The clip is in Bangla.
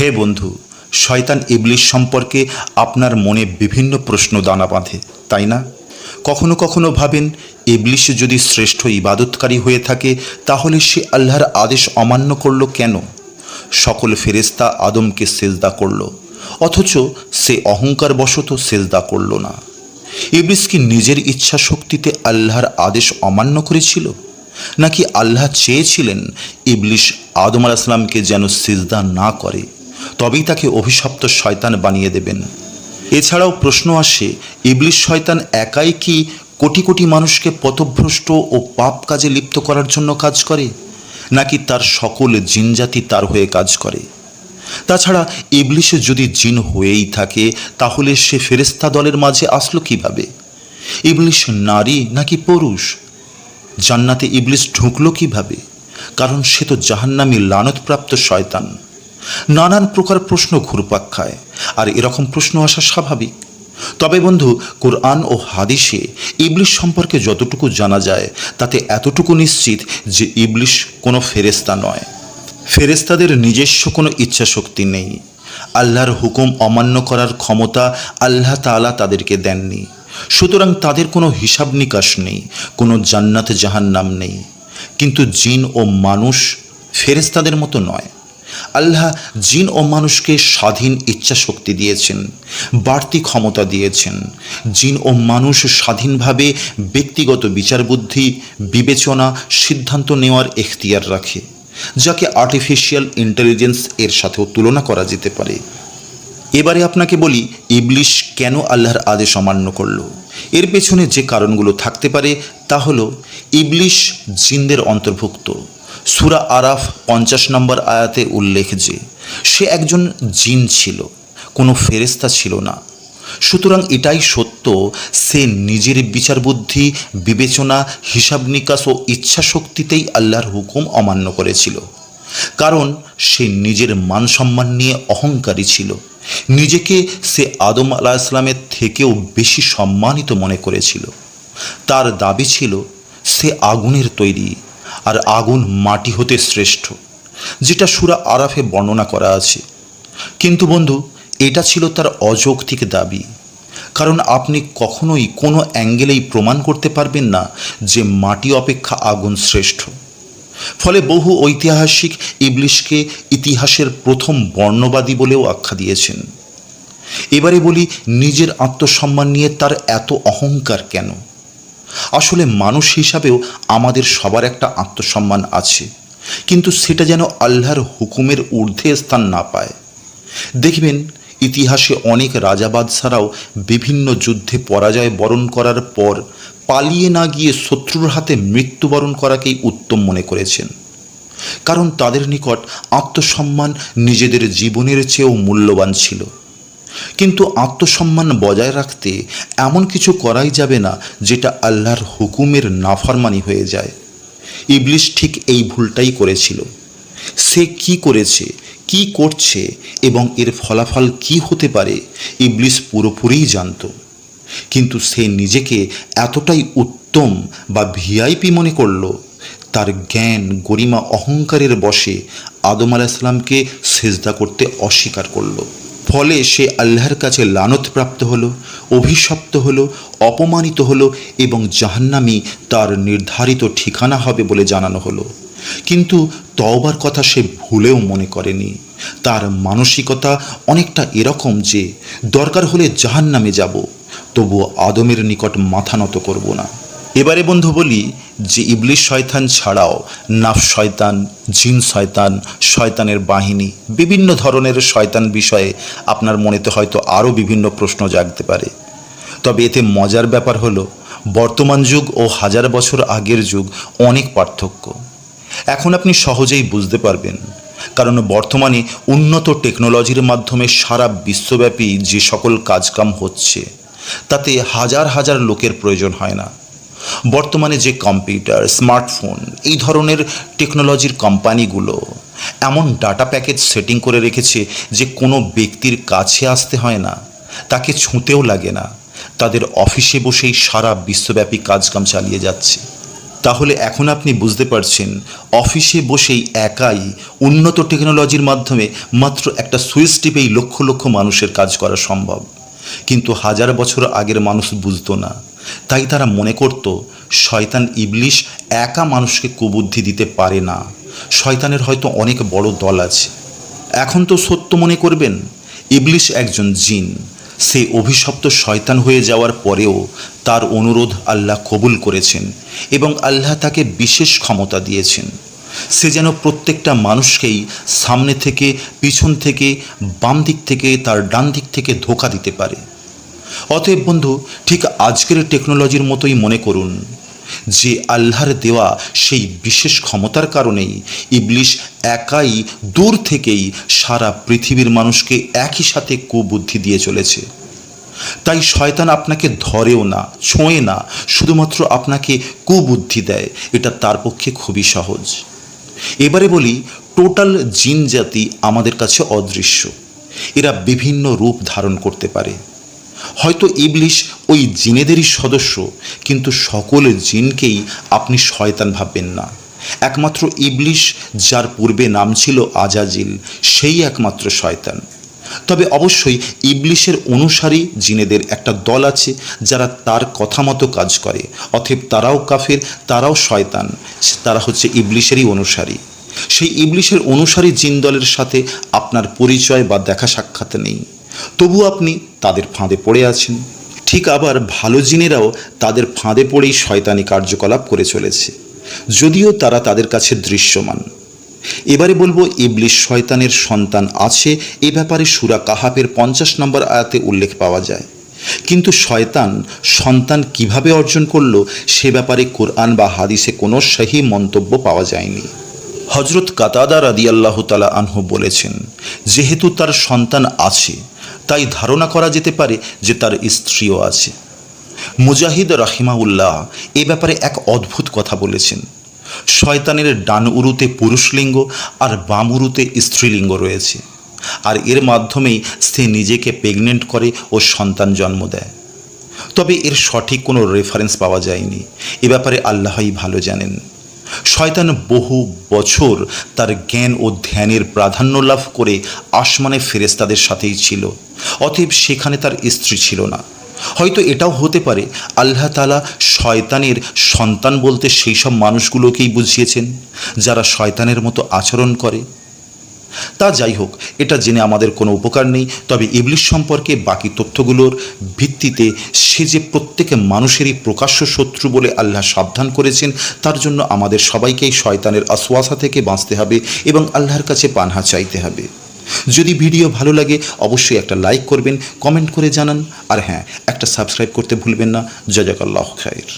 হে বন্ধু, শয়তান ইবলিশ সম্পর্কে আপনার মনে বিভিন্ন প্রশ্ন দানা বাঁধে, তাই না? কখনো কখনো ভাবেন ইবলিশ যদি শ্রেষ্ঠ ইবাদতকারী হয়ে থাকে, তাহলে সে আল্লাহর আদেশ অমান্য করল কেন? সকল ফেরেস্তা আদমকে সেজদা করল, অথচ সে অহংকার বশত সেজদা করল না। ইবলিস কি নিজের ইচ্ছা শক্তিতে আল্লাহর আদেশ অমান্য করেছিল? নাকি আল্লাহ চেয়েছিলেন ইবলিশ আদম আলাহিসামকে যেন সিজদা না করে? তবেই তাকে অভিশপ্ত শয়তান বানিয়ে দেবেন। এছাড়াও প্রশ্ন আসে ইবলিশ শয়তান একাই কি কোটি কোটি মানুষকে পথভ্রষ্ট ও পাপ কাজে লিপ্ত করার জন্য কাজ করে, নাকি তার সকল জিনজাতি তার হয়ে কাজ করে? তাছাড়া ইবলিশে যদি জিন হয়েই থাকে, তাহলে সে ফেরেস্তা দলের মাঝে আসলো কীভাবে? ইবলিশ নারী নাকি পুরুষ? জান্নাতে ইবলিশ ঢুকলো কীভাবে? কারণ সে তো জাহান্নামী লানতপ্রাপ্ত শয়তান। নানান প্রকার প্রশ্ন ঘুরপাক খায়, আর এরকম প্রশ্ন আসা স্বাভাবিক। তবে বন্ধু, কোরআন ও হাদিসে ইবলিশ সম্পর্কে যতটুকু জানা যায়, তাতে এতটুকু নিশ্চিত যে ইবলিশ কোনো ফেরেস্তা নয়। ফেরেস্তাদের নিজস্ব কোনো ইচ্ছা শক্তি নেই। আল্লাহর হুকুম অমান্য করার ক্ষমতা আল্লাহ তাআলা তাদেরকে দেননি। সুতরাং তাদের কোনো হিসাব নিকাশ নেই, কোনো জান্নাত জাহান নাম নেই। কিন্তু জিন ও মানুষ ফেরেস্তাদের মতো নয়। আল্লাহ জিন ও মানুষকে স্বাধীন ইচ্ছা শক্তি দিয়েছেন, বাড়তি ক্ষমতা দিয়েছেন। জিন ও মানুষ স্বাধীনভাবে ব্যক্তিগত বিচার বুদ্ধি বিবেচনা, সিদ্ধান্ত নেওয়ার এখতিয়ার রাখে, যাকে আর্টিফিশিয়াল ইন্টেলিজেন্স এর সাথেও তুলনা করা যেতে পারে। এবারে আপনাকে বলি, ইবলিশ কেন আল্লাহর আদেশ অমান্য করল? এর পেছনে যে কারণগুলো থাকতে পারে তা হলো, ইবলিশ জিনদের অন্তর্ভুক্ত। সুরা আরাফ পঞ্চাশ নম্বর আয়াতে উল্লেখ যে, সে একজন জিন ছিল, কোনো ফেরেস্তা ছিল না। সুতরাং এটাই সত্য, সে নিজের বিচার বুদ্ধি বিবেচনা, হিসাব নিকাশ ও ইচ্ছা শক্তিতেই আল্লাহর হুকুম অমান্য করেছিল। কারণ সে নিজের মান সম্মান নিয়ে অহংকারী ছিল। নিজেকে সে আদম আলাহ ইসলামের থেকেও বেশি সম্মানিত মনে করেছিল। তার দাবি ছিল, সে আগুনের তৈরি। আর আগুন মাটি হতে শ্রেষ্ঠ, যেটা সুরা আরাফে বর্ণনা করা আছে। কিন্তু বন্ধু, এটা ছিল তার অযৌক্তিক দাবি, কারণ আপনি কখনোই কোনো অ্যাঙ্গেলেই প্রমাণ করতে পারবেন না যে মাটি অপেক্ষা আগুন শ্রেষ্ঠ। ফলে বহু ঐতিহাসিক ইবলিশকে ইতিহাসের প্রথম বর্ণবাদী বলেও আখ্যা দিয়েছেন। এবারে বলি, নিজের আত্মসম্মান নিয়ে তার এত অহংকার কেন? আসলে মানুষ হিসাবেও আমাদের সবার একটা আত্মসম্মান আছে। কিন্তু সেটা যেন আল্লাহর হুকুমের ঊর্ধ্বে স্থান না পায়। দেখবেন, ইতিহাসে অনেক রাজা বাদশারাও বিভিন্ন যুদ্ধে পরাজয় বরণ করার পর পালিয়ে না গিয়ে শত্রুর হাতে মৃত্যুবরণ করাকেই উত্তম মনে করেছেন। কারণ তাদের নিকট আত্মসম্মান নিজেদের জীবনের চেয়েও মূল্যবান ছিল। কিন্তু আত্মসম্মান বজায় রাখতে এমন কিছু করাই যাবে না যেটা আল্লাহর হুকুমের নাফরমানি হয়ে যায়। ইবলিশ ঠিক এই ভুলটাই করেছিল। সে কি করেছে, কি করছে এবং এর ফলাফল কি হতে পারে ইবলিশ পুরোপুরিই জানত। কিন্তু সে নিজেকে এতটাই উত্তম বা ভিআইপি মনে করল, তার জ্ঞান গরিমা অহংকারের বশে আদম আলাহিসাল্লামকে সেজদা করতে অস্বীকার করল। ফলে সে আল্লাহর কাছে লানতপ্রাপ্ত হলো, অভিশপ্ত হলো, অপমানিত হলো এবং জাহান্নামি তার নির্ধারিত ঠিকানা হবে বলে জানানো হলো। কিন্তু তওবার কথা সে ভুলেও মনে করেনি। তার মানসিকতা অনেকটা এরকম যে, দরকার হলে জাহান্নামে যাব, তবুও আদমের নিকট মাথা নত করব না। এবারে বন্ধু বলি যে ইবলিশ শয়তান ছাড়াও নাফ শয়তান, জিন শয়তান, শয়তানের বাহিনী, বিভিন্ন ধরনের শয়তান বিষয়ে আপনার মনেতে হয়তো আরও বিভিন্ন প্রশ্ন জাগতে পারে। তবে এতে মজার ব্যাপার হলো, বর্তমান যুগ ও হাজার বছর আগের যুগ অনেক পার্থক্য। এখন আপনি সহজেই বুঝতে পারবেন, কারণ বর্তমানে উন্নত টেকনোলজির মাধ্যমে সারা বিশ্বব্যাপী যে সকল কাজকাম হচ্ছে, তাতে হাজার হাজার লোকের প্রয়োজন হয় না। বর্তমানে যে কম্পিউটার, স্মার্টফোন, এই ধরনের টেকনোলজির কোম্পানিগুলো এমন ডাটা প্যাকেজ সেটিং করে রেখেছে যে কোনো ব্যক্তির কাছে আসতে হয় না, তাকে ছুঁতেও লাগে না। তাদের অফিসে বসেই সারা বিশ্বব্যাপী কাজকাম চালিয়ে যাচ্ছে। তাহলে এখন আপনি বুঝতে পারছেন, অফিসে বসেই একাই উন্নত টেকনোলজির মাধ্যমে মাত্র একটা সুইচ টিপেই লক্ষ লক্ষ মানুষের কাজ করা সম্ভব। কিন্তু হাজার বছর আগের মানুষ বুঝতো না তাই তারা মনে করত, শয়তান ইবলিশ একা মানুষকে কুবুদ্ধি দিতে পারে না। শয়তানের হয়তো অনেক বড় দল আছে। এখন তো সত্য মনে করবেন, ইবলিশ একজন জিন। সে অভিশপ্ত শয়তান হয়ে যাওয়ার পরেও তার অনুরোধ আল্লাহ কবুল করেছেন এবং আল্লাহ তাকে বিশেষ ক্ষমতা দিয়েছেন। সে যেন প্রত্যেকটা মানুষকেই সামনে থেকে, পিছন থেকে, বাম দিক থেকে, তার ডান দিক থেকে ধোকা দিতে পারে। অতএব বন্ধু, ঠিক আজকের টেকনোলজির মতোই মনে করুন। যে আল্লাহর দেওয়া সেই বিশেষ ক্ষমতার কারণেই ইবলিশ একাই দূর থেকেই সারা পৃথিবীর মানুষকে একই সাথে কুবুদ্ধি দিয়ে চলেছে। তাই শয়তান আপনাকে ধরেও না, ছোঁয়ে না, শুধুমাত্র আপনাকে কুবুদ্ধি দেয়। এটা তার পক্ষে খুবই সহজ। এবারে বলি, টোটাল জিন জাতি আমাদের কাছে অদৃশ্য। এরা বিভিন্ন রূপ ধারণ করতে পারে। হয়তো ইবলিশ ওই জিনেদেরই সদস্য, কিন্তু সকল জিনকেই আপনি শয়তান ভাববেন না। একমাত্র ইবলিশ, যার পূর্বে নাম ছিল আজাজিল, সেই একমাত্র শয়তান। তবে অবশ্যই ইবলিশের অনুসারী জিনেদের একটা দল আছে, যারা তার কথা মতো কাজ করে অথব তারাও কাফের, তারাও শয়তান, তারা হচ্ছে ইবলিশেরই অনুসারী। সেই ইবলিশের অনুসারী জিন দলের সাথে আপনার পরিচয় বা দেখা সাক্ষাৎ নেই। তবু আপনি তাদের ফাঁদে পড়ে আছেন। ঠিক আবার ভালো জিনেরাও তাদের ফাঁদে পড়েই শয়তানি কার্যকলাপ করে চলেছে। যদিও তারা তাদের কাছে দৃশ্যমান। এবারে বলব ইবলিশ শয়তানের সন্তান আছে, এ ব্যাপারে সুরা কাহাবের পঞ্চাশ নম্বর আয়াতে উল্লেখ পাওয়া যায়। কিন্তু শয়তান সন্তান কীভাবে অর্জন করল, সে ব্যাপারে কোরআন বা হাদিসে কোনো সহি মন্তব্য পাওয়া যায়নি। হজরত কাতাদা রাদিয়াল্লাহ তালা আনহু বলেছেন, যেহেতু তার সন্তান আছে তাই ধারণা করা যেতে পারে যে তার স্ত্রীও আছে। মুজাহিদ রাহিমাউল্লাহ এ ব্যাপারে এক অদ্ভুত কথা বলেছেন। শয়তানের ডান উরুতে পুরুষলিঙ্গ আর বাম উরুতে স্ত্রীলিঙ্গ রয়েছে। আর এর মাধ্যমেই সে নিজেকে প্রেগনেন্ট করে ও সন্তান জন্ম দেয়। তবে এর সঠিক কোনো রেফারেন্স পাওয়া যায়নি। এ ব্যাপারে আল্লাহই ভালো জানেন। শয়তান বহু বছর তার জ্ঞান ও ধ্যানের প্রাধান্য লাভ করে আসমানে ফেরেস্তাদের সাথেই ছিল। অতএব সেখানে তার স্ত্রী ছিল না। হয়তো এটাও হতে পারে আল্লাহ তালা শয়তানের সন্তান বলতে সেই সব মানুষগুলোকেই বুঝিয়েছেন, যারা শয়তানের মতো আচরণ করে। তা যাই হোক, এটা জেনে আমাদের কোনো উপকার নেই। তবে ইবলিশ সম্পর্কে বাকি তথ্যগুলোর ভিত্তিতে সে যে প্রত্যেক মানুষেরই প্রকাশ্য শত্রু বলে আল্লাহ সাবধান করেছেন, তার জন্য আমাদের সবাইকেই শয়তানের আসওয়াসা থেকে বাঁচতে হবে এবং আল্লাহর কাছে পানহা চাইতে হবে। যদি ভিডিও ভালো লাগে, অবশ্যই একটা লাইক করবেন, কমেন্ট করে জানান। আর হ্যাঁ একটা সাবস্ক্রাইব করতে ভুলবেন না। জাজাকাল্লাহ খায়ের